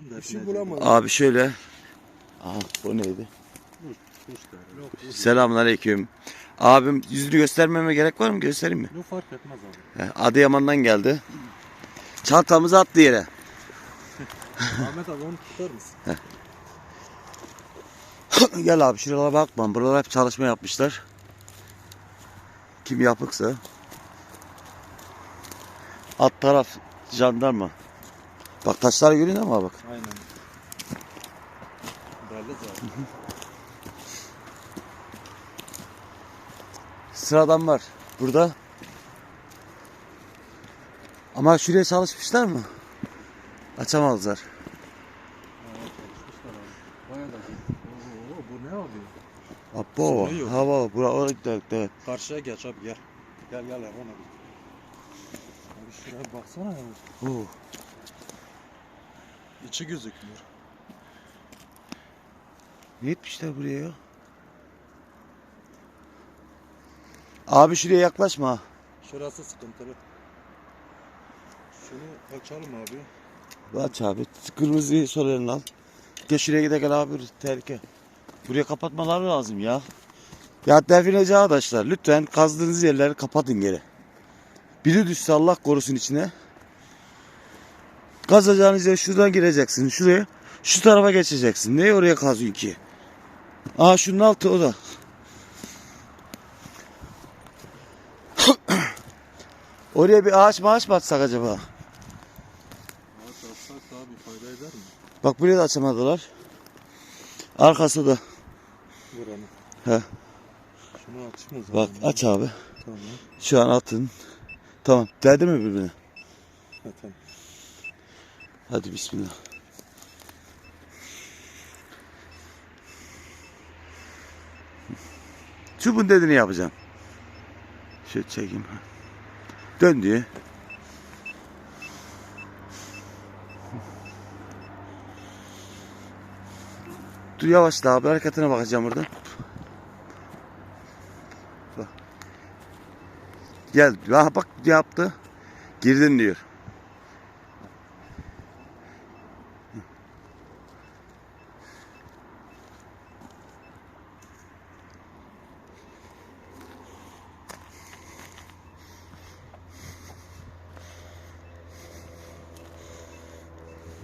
Bir şey bulamadım. Abi şöyle. Aa, bu neydi? Selamünaleyküm. Abim yüzünü göstermeme gerek var mı? Göstereyim mi? Yok fark etmez abi. He, Adıyaman'dan geldi. Çantamızı attı yere. Ahmet abi onu tutar mısın? Gel abi şuralara bakma. Buralar hep çalışma yapmışlar. Kim yapıksa. Alt taraf jandarma. Bak taşlar görüyor abi bak. Aynen. Belli zaten. Sıradan var. Burada. Ama şuraya çalışmışlar mı? Açamazlar. Yok. hava, bura, oraya gidelim, evet. Karşıya geç abi gel. Gel gel Erhan abi. Abi şuraya baksana ya. Oo. İçi gözükmüyor. Ne etmişler buraya ya? Abi şuraya yaklaşma. Şurası sıkıntılı. Şunu açalım abi. Aç abi. Kırmızıyı sol eline al. Gel şuraya gidelim gel abi. Tehlike. Buraya kapatmaları lazım ya. Ya defineci arkadaşlar lütfen kazdığınız yerleri kapatın geri. Biri düşse Allah korusun içine. Kazacağınız yer şuradan gireceksin şuraya. Şu tarafa geçeceksin. Niye oraya kazıyorsun ki? Aa şunun altı o da. Oraya bir ağaç maaş mı atsak acaba? Ağaç atsak daha bir fayda eder mi? Bak buraya da açamadılar. Arkası da. Buranın. He. Şunu açayım o zaman. Bak aç abi. Tamam. Şu an atın. Tamam. Değdi mi birbirine? Ha, tamam. Hadi bismillah. Çubuğun dediğini yapacağım. Şöyle çekeyim. Dön diye. Dur yavaş daha bir hareketine bakacağım burada. Gel. Ha bak yaptı. Girdin diyor.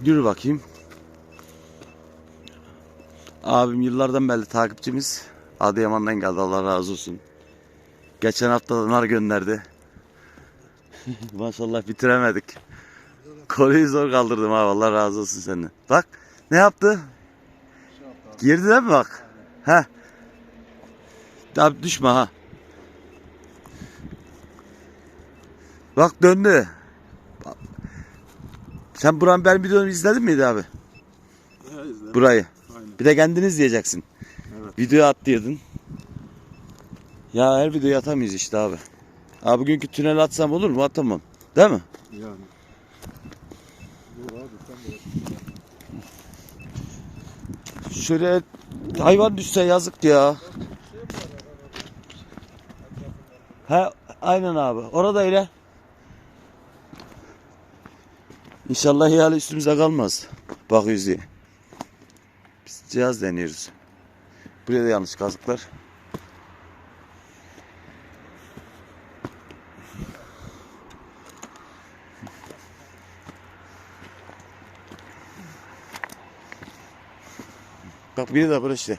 Yürü bakayım. Abim yıllardan beri takipçimiz. Adıyaman'dan geldi Allah razı olsun. Geçen hafta da nar gönderdi. Maşallah bitiremedik. Koluyu zor kaldırdım abi Allah razı olsun senden. Bak ne yaptı? Girdi değil mi bak? He. Abi düşme ha. Bak döndü. Sen buranın benim videomu izledin miydi abi? Ha, izle. Burayı. Aynen. Bir de kendiniz diyeceksin. Evet. Video at diyordun. Ya her videoyu atamayız işte abi. Abi bugünkü tünel atsam olur mu? Atamam. Değil mi? Yani. Şöyle hayvan düşse yazık ya. He aynen abi. Orada öyle. İnşallah ihale üstümüze kalmaz. Bakıyoruz diye. Biz cihaz deniyoruz. Buraya da yanlış kazıklar. Bak biri de burası işte.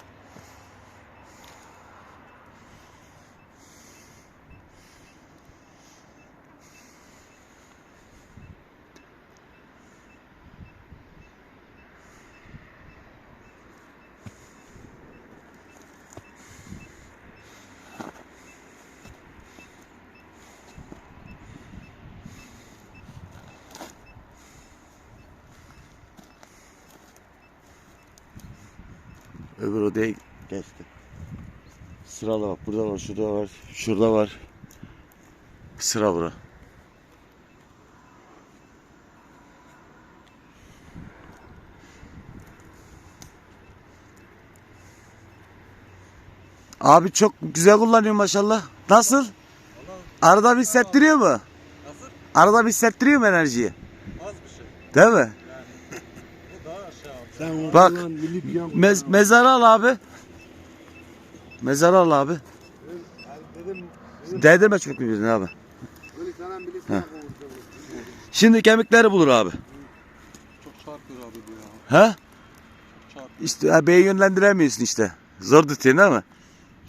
Öbür odaya geçti. Sıralı bak. Burada var, şurada var, şurada var. Sıra bura. Abi çok güzel kullanıyor maşallah. Nasıl? Arada bir hissettiriyor mu? Nasıl? Arada bir hissettiriyor mu enerjiyi? Az bir şey. Değil mi? Bak. Mez, mezarı al abi. Mezarı al abi. Dedim Değdirme çok birbirine abi. Şimdi kemikleri bulur abi. Çok çarpıyor abi bu ya. He? İşte ha, beyin yönlendiremiyorsun işte. Zor tutuyorsun değil mi?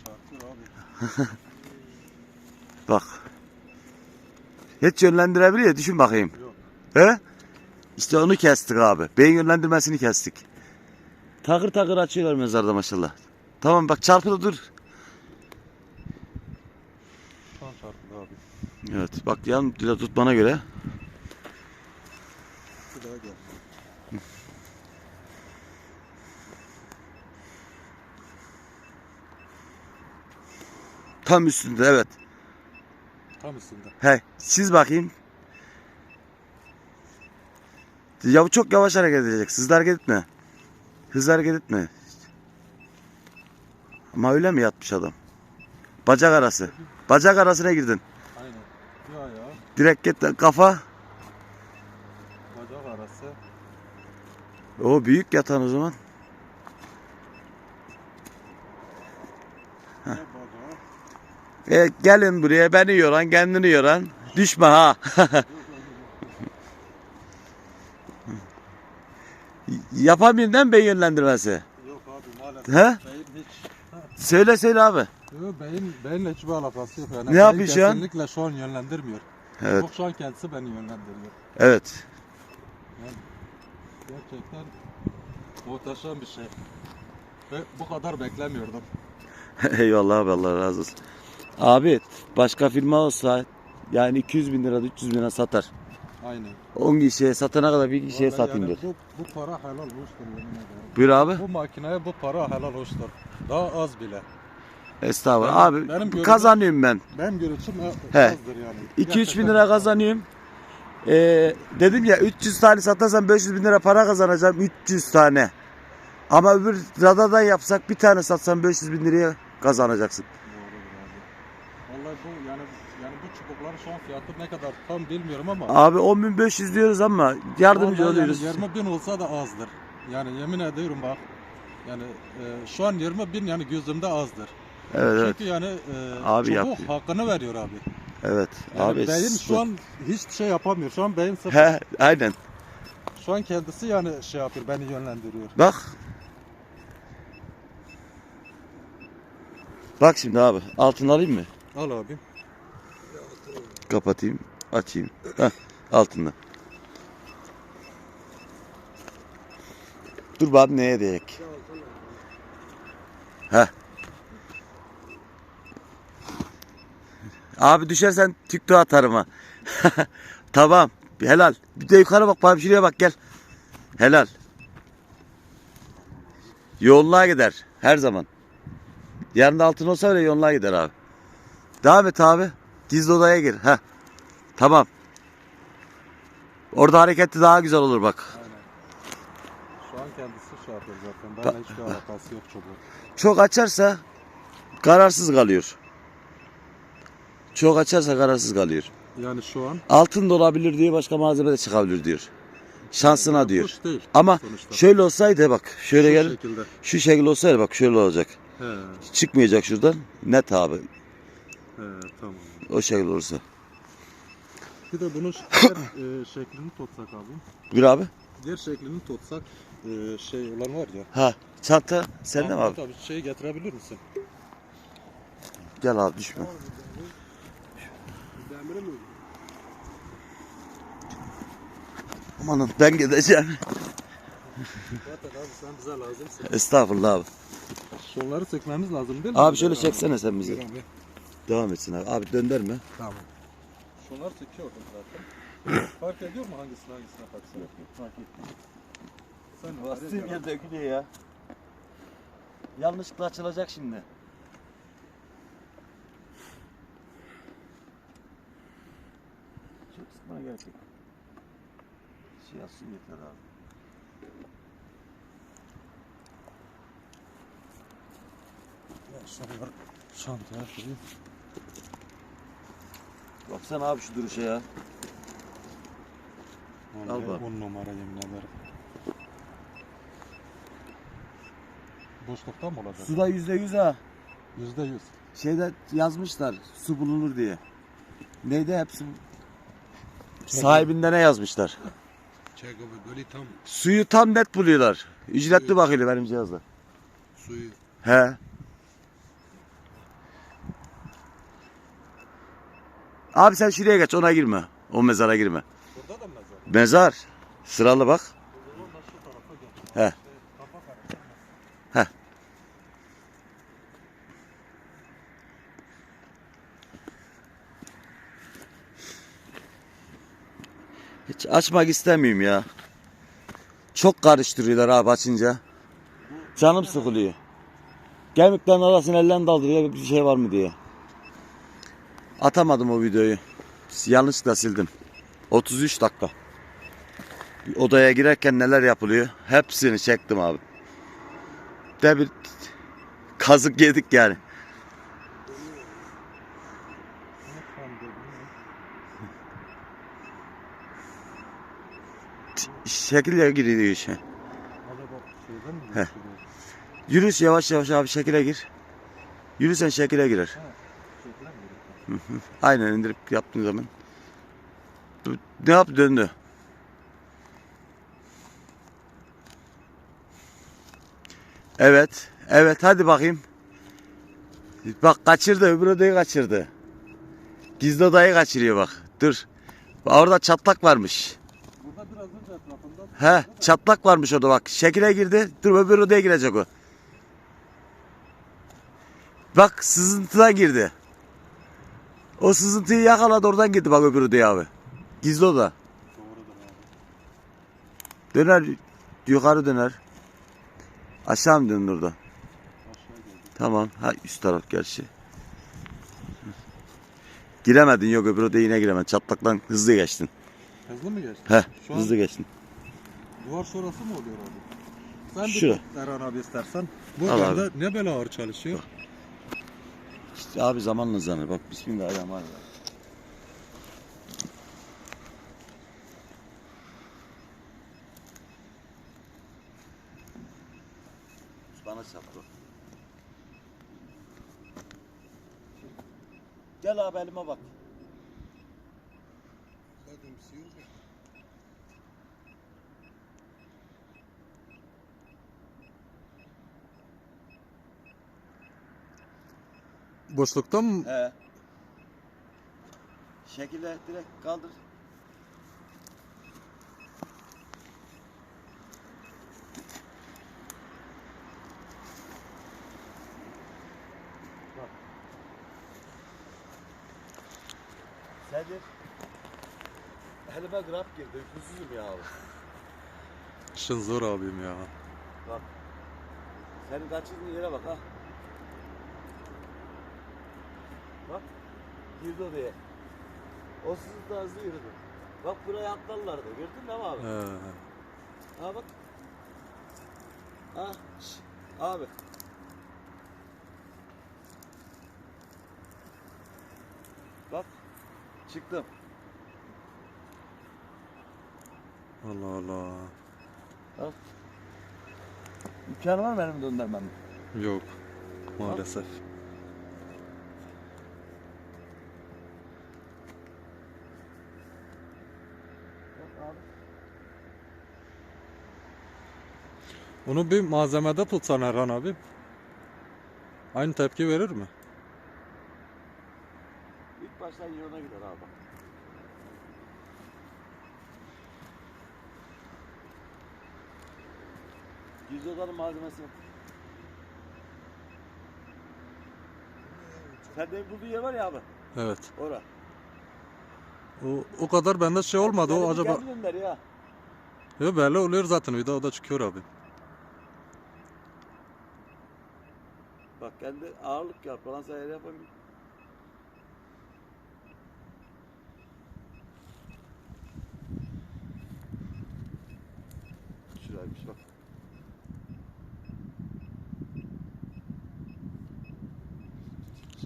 çarpıyor abi. Bak. Hiç yönlendirebiliyor. Düşün bakayım. Yok. He? İşte onu kestik abi. Beyin yönlendirmesini kestik. Takır takır açıyorlar mezarda maşallah. Tamam bak çarpıda dur. Şu an çarpıyor abi. Evet bak yan bir de tut bana göre. Bir daha gel. Tam üstünde evet. Tam üstünde. He siz bakayım. Ya çok yavaş hareket edecek. Hızlı hareket etme. Hızlı hareket etme. Ama öyle mi yatmış adam? Bacak arası. Bacak arasına girdin. Aynen. Ya ya. Direkt git kafa. Bacak arası. O büyük yatan o zaman. Ne bacağı? E, gelin buraya beni yoran kendini yoran. Düşme ha. Değil mi beyin yönlendirmesi? Yok abi maalesef. He? Beyin hiç. Söyle söyle abi. Yok beyin, beyinle hiçbir alakası yok yani. Ne Beyin yapıyor şu an? Kesinlikle şu an yönlendirmiyor. Evet. Yok şu an kendisi beni yönlendiriyor. Evet. Gerçekten muhteşem bir şey. Ve bu kadar beklemiyordum. Eyvallah abi Allah razı olsun. Abi başka firma olsa yani 200 bin lira 300 bin lira satar. Aynen. 10 kişiye satana kadar bir kişiye Vallahi satayım yani diyor. bu, bu para helal hoştur yemin ederim. Buyur abi. Bu makineye bu para helal hoştur. Daha az bile. Estağfurullah. Benim- abi benim görüşüm- kazanıyorum ben. Benim görüşüm e- He. azdır yani. 2-3 bin Gerçekten lira az. kazanıyorum. Ee, dedim ya 300 tane satarsam 500 bin lira para kazanacağım 300 tane. Ama öbür radadan yapsak bir tane satsam 500 bin liraya kazanacaksın. Doğrudur abi. Vallahi bu yani yani bu çubukların şu an fiyatı ne kadar tam bilmiyorum ama Abi 10.500 diyoruz ama yardımcı Vallahi oluyoruz. Yani 20 bin olsa da azdır. Yani yemin ediyorum bak. Yani e, şu an 20 bin yani gözümde azdır. Evet evet. Çünkü yani e, Abi çubuk yapıyor. hakkını veriyor abi. Evet. Yani abi sıfır. şu an hiçbir şey yapamıyor. Şu an beyin sıfır. He aynen. Şu an kendisi yani şey yapıyor, beni yönlendiriyor. Bak. Bak şimdi abi altını alayım mı? Al abi. Kapatayım, açayım. Heh, altında. Dur bak neye diyek. Heh. Abi düşersen TikTok atarım ha. tamam. Helal. Bir de yukarı bak. Şuraya bak gel. Helal. Yoğunluğa gider. Her zaman. Yanında altın olsa bile yoğunluğa gider abi. Devam et abi. Gizli odaya gir. Heh. Tamam. Orada hareketli daha güzel olur bak. Aynen. Şu an kendisi şey yapıyor zaten. Benimle hiçbir alakası yok çubuğun. Çok açarsa kararsız kalıyor. Çok açarsa kararsız kalıyor. Yani şu an Altın da olabilir diyor, başka malzeme de çıkabilir diyor. Şansına diyor. kuş değil. Ama sonuçta. şöyle olsaydı bak, şöyle Şu gel. şekilde. Şu şekil olsaydı bak şöyle olacak. He, Çıkmayacak şuradan. Net abi. he, tamam. O şekil olursa. Bir de bunun diğer e, şeklini tutsak abi. Bir abi. Diğer şeklini tutsak e, şey olan var ya. Ha, çanta sende mi abi? Abi şeyi getirebilir misin? Gel abi düşme. Demiri mi? Amanın ben gideceğim. Zaten abi sen bize lazımsın. Estağfurullah abi. Şunları sökmemiz lazım değil mi? Abi şöyle çeksene sen Buyur bizi. abi. Devam etsin abi. Abi döndürme. Tamam. Şunlar söküyordum zaten. Fark ediyor mu hangisini hangisine taksak? Fark etmiyor. Sen Bastığım yer dökülüyor ya. Yanlışlıkla açılacak şimdi. Çok sıkmana gerek yok. Şey yazsın yeter abi. Şunlar çantaya koyayım. Baksana abi şu duruşa ya. Al Vallahi bak. On numara yemin ederim. Boşlukta mı olacak? Suda yüzde yüz ha. Yüzde yüz. Şeyde yazmışlar su bulunur diye. Neydi hepsi? Sahibinden ne yazmışlar? Abi böyle tam Suyu tam net buluyorlar. Ücretli bakıyla benim cihazda. suyu. He. Abi sen şuraya geç ona girme. O mezara girme. Burada da mezar. Mezar. Sıralı bak. He. Heh. Hiç açmak istemiyorum ya. Çok karıştırıyorlar abi açınca. Canım sıkılıyor. Gemiklerin arasına ellerini daldırıyor bir şey var mı diye. Atamadım o videoyu. Yanlışlıkla sildim. 33 dakika. Odaya girerken neler yapılıyor? Hepsini çektim abi. De bir kazık yedik yani. Şekilde giriyor işe. Yürüs yavaş yavaş abi şekile gir. Yürüsen şekile girer. Geçiriyor? Aynen indirip yaptığın zaman. Ne yaptı döndü. Evet. Evet hadi bakayım. Bak kaçırdı öbür odayı kaçırdı. Gizli odayı kaçırıyor bak. Dur. Orada çatlak varmış. Burada biraz önce etrafında He çatlak varmış orada bak. Şekile girdi. Dur öbür odaya girecek o. Bak sızıntıdan girdi. O sızıntıyı yakaladı oradan gitti bak öbür odaya abi. Gizli doğrudur abi. Döner yukarı döner. Aşağı mı döndü orada? Tamam. Ha üst taraf gerçi. Giremedin yok öbür odaya yine giremedin. Çatlaktan hızlı geçtin. Hızlı mı geçti? He Şu an hızlı geçtin. duvar sonrası mı oluyor abi? Sen bir Şura. tut Erhan abi istersen. Bu Al ne böyle ağır çalışıyor? İşte abi zamanla zanır. Bak bismillahirrahmanirrahim. Bana çarptı. Gel abi elime bak. Zaten bir şey yok ya. Boşlukta mı? He. Şekilde direkt kaldır. Bak. Sedir. Elime grap girdi. Uykusuzum ya abi. İşin zor abim ya. Bak. Senin kaçırdığın yere bak ha. Bak. Girdi odaya. O sızı da hızlı yürüdü. Bak buraya atlarlardı. Gördün mü abi? He. Ha bak. Ha. şş, Abi. Bak. Çıktım. Allah Allah. Al. İmkanı var mı benim döndürmem? Yok. Maalesef. Bak Onu bir malzemede tutsan Erhan abi. Aynı tepki verir mi? İlk başta yoluna gider abi. Yüz odanın malzemesi. Sende bulduğu yer var ya abi. Evet. Ora. O, o kadar bende şey olmadı. O acaba... ya. Yok belli oluyor zaten. Daha o da çıkıyor abi. Kendi ağırlık yap falan sen öyle yapamıyor. Şuraymış bak.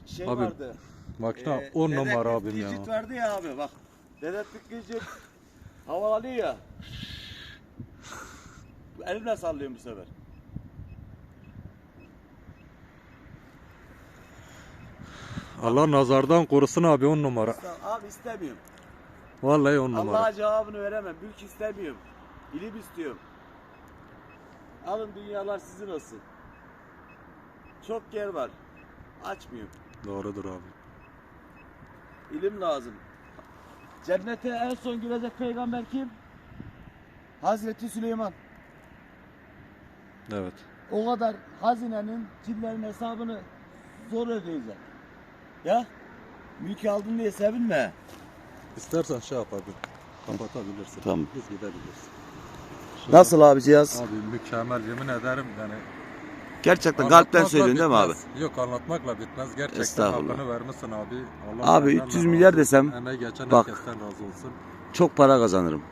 Şey Abi, vardı. Makine e, 10 numara abim ya. Gecit vardı ya abi bak. Dedektif Gecit havalanıyor ya. Elimle sallıyorum bu sefer. Allah nazardan korusun abi on numara. Abi istemiyorum. Vallahi on numara. Allah'a cevabını veremem. Mülk istemiyorum. İlim istiyorum. Alın dünyalar sizin olsun. Çok yer var. Açmıyorum. Doğrudur abi. İlim lazım. Cennete en son girecek peygamber kim? Hazreti Süleyman. Evet. O kadar hazinenin cinlerin hesabını zor ödeyecek. Ya mülkü aldın diye sevinme. İstersen şey yap abi. Kapatabilirsin. Tamam. Biz gidebiliriz. Nasıl abi cihaz? Abi mükemmel yemin ederim yani. Gerçekten kalpten söylüyorsun değil mi abi? Yok anlatmakla bitmez. Gerçekten Estağfurullah. hakkını vermişsin abi. Allah Abi senden 300 de milyar desem, Emeği geçen bak. herkesten razı olsun. Çok para kazanırım.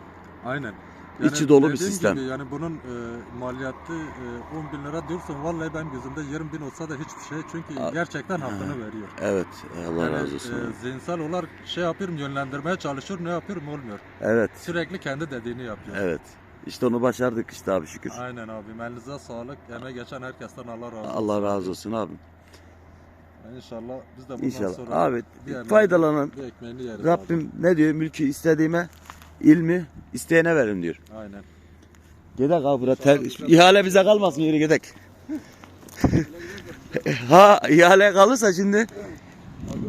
Aynen. İçi dolu bir dediğim sistem. Gibi yani bunun e, maliyeti e, 10 bin lira diyorsun. Vallahi ben gözümde 20 bin olsa da hiçbir şey. Çünkü Abi, gerçekten hakkını veriyor. Evet Allah Yani, razı olsun. e, zihinsel olarak şey yapıyorum yönlendirmeye çalışıyorum. Ne yapıyorum olmuyor. Evet Sürekli kendi dediğini yapıyor. evet. İşte onu başardık işte abi şükür. Aynen abi. Elinize sağlık. Emeği geçen herkesten Allah razı olsun. Allah razı olsun abi. İnşallah biz de bundan İnşallah. sonra Abi bir emeği- faydalanan bir ekmeğini yeriz Rabbim ne diyor? Mülkü istediğime ilmi isteyene verin diyor. Aynen. Gedek abi bura ter, ihale bize kalmasın yürü gedek. ha ihale kalırsa şimdi Abi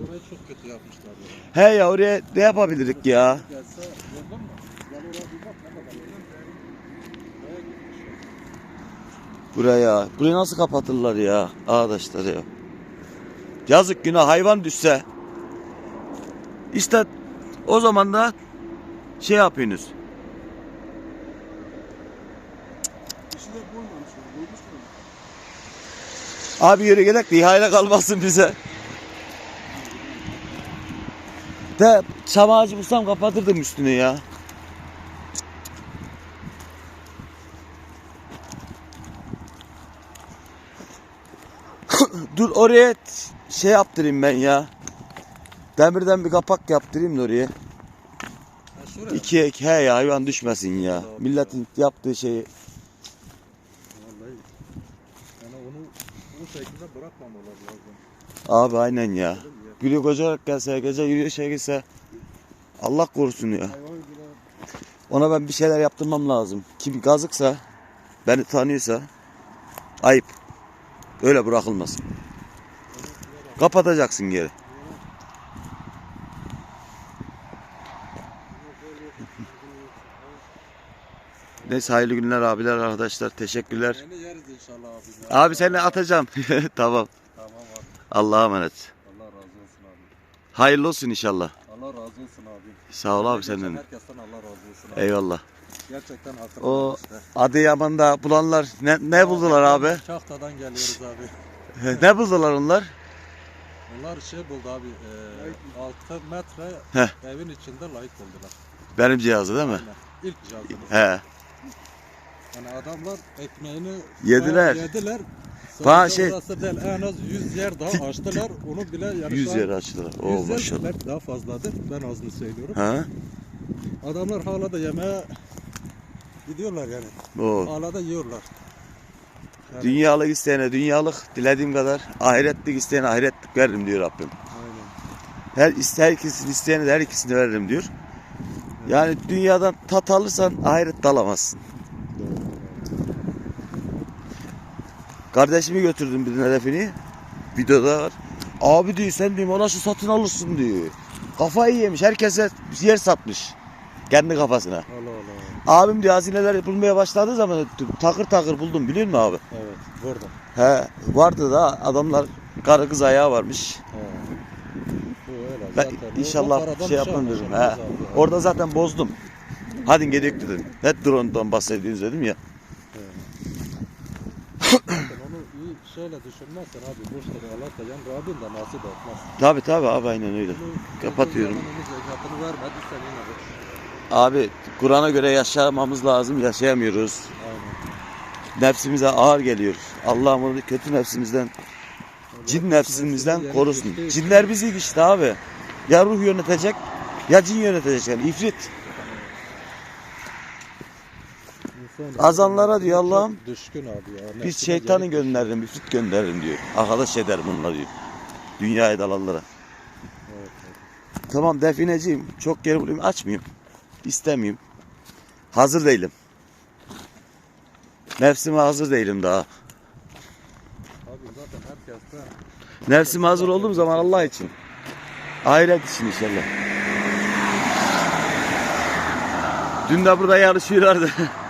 orayı çok kötü yapmışlar. ya. he ya oraya ne yapabilirik ya? Gelse gördün mü? Gel oraya bir bak. ne kadar öyle. Oraya gitmiş ya. Buraya. Burayı nasıl kapatırlar ya arkadaşlar ya. Yazık günah hayvan düşse. İşte o zaman da şey yapıyorsunuz. Abi yürü gidelim de ihale kalmasın bize. De çam ağacı bulsam kapatırdım üstünü ya. Dur oraya şey yaptırayım ben ya. Demirden bir kapak yaptırayım da oraya. Şuraya. İki he ya hayvan düşmesin ya. Milletin yaptığı şeyi. Vallahi. Yani onu bu şekilde bırakmamalar lazım. Abi aynen ya. Gülü kocarak gelse gece yürüyüşe gitse Allah korusun ya. Ona ben bir şeyler yaptırmam lazım. Kim gazıksa beni tanıyorsa ayıp. Öyle bırakılmaz. Kapatacaksın geri. Neyse hayırlı günler abiler arkadaşlar. Teşekkürler. Yeriz inşallah abi. seni atacağım. tamam. Tamam abi. Allah'a emanet. Allah razı olsun abi. Hayırlı olsun inşallah. Allah razı olsun abi. Sağ ol abi Geçen senden. Herkesten Allah razı olsun abi. Eyvallah. Gerçekten hakkını O işte. Adıyaman'da bulanlar ne, ne buldular abi? Çahta'dan geliyoruz abi. ne buldular onlar? Onlar şey buldu abi. E, 6 metre Heh. evin içinde layık buldular. Benim cihazı değil mi? İlk cihazımız. He. Yani adamlar ekmeğini Yediler. Yediler. Sadece şey- orası değil, en az 100 yer daha açtılar. Onu bile yani 100 şu an yer açtılar. 100 Oo yer maşallah. belki daha fazladır. Ben azını söylüyorum. Ha? Adamlar hala da yemeğe gidiyorlar yani. O. Hala da yiyorlar. Yani, Dünyalık isteyene dünyalık, dilediğim kadar ahiretlik isteyene ahiretlik veririm diyor Rabbim. aynen. Her iste herkesin isteyene de her ikisini veririm diyor. Yani dünyadan tat alırsan ahiret alamazsın. Kardeşimi götürdüm birinin hedefini. Videoda var. Abi diyor sen diyor ona şu satın alırsın diyor. Kafayı yemiş. Herkese yer satmış. Kendi kafasına. Allah Allah. Abim diyor hazineler bulmaya başladığı zaman takır takır buldum biliyor musun abi? Evet. Burada. He vardı da adamlar karı kız ayağı varmış. He. Ben Zaten inşallah şey yaparım dedim. He. abi. Orada zaten bozdum. Hadi gidelim dedim. Ne drone'dan bahsediyorsunuz dedim ya. Şeyle düşünmezsen abi boş lira Allah da yani Rabbim de nasip etmez. Tabi tabi abi aynen öyle. Kapatıyorum. yine. Abi Kur'an'a göre yaşamamız lazım. Yaşayamıyoruz. Aynen. Nefsimize ağır geliyor. Allah'ım onu kötü nefsimizden, cin nefsimizden Yani korusun. işte- Cinler bizi işte abi. Ya ruh yönetecek ya cin yönetecek yani ifrit. Azanlara diyor Allah'ım, Düşkün abi ya. Biz Nefsine şeytanı yenik gönderirim, ifrit gönderirim diyor. Arkadaş ederim bunlar diyor. Dünyaya dalanlara. Evet. evet. Tamam defineciyim. Çok geri bulayım açmayayım. İstemeyeyim. Hazır değilim. Nefsime hazır değilim daha. Abi zaten herkes de Nefsime hazır olduğum zaman Allah için. Ahiret için inşallah. Dün de burada yarışıyorlardı.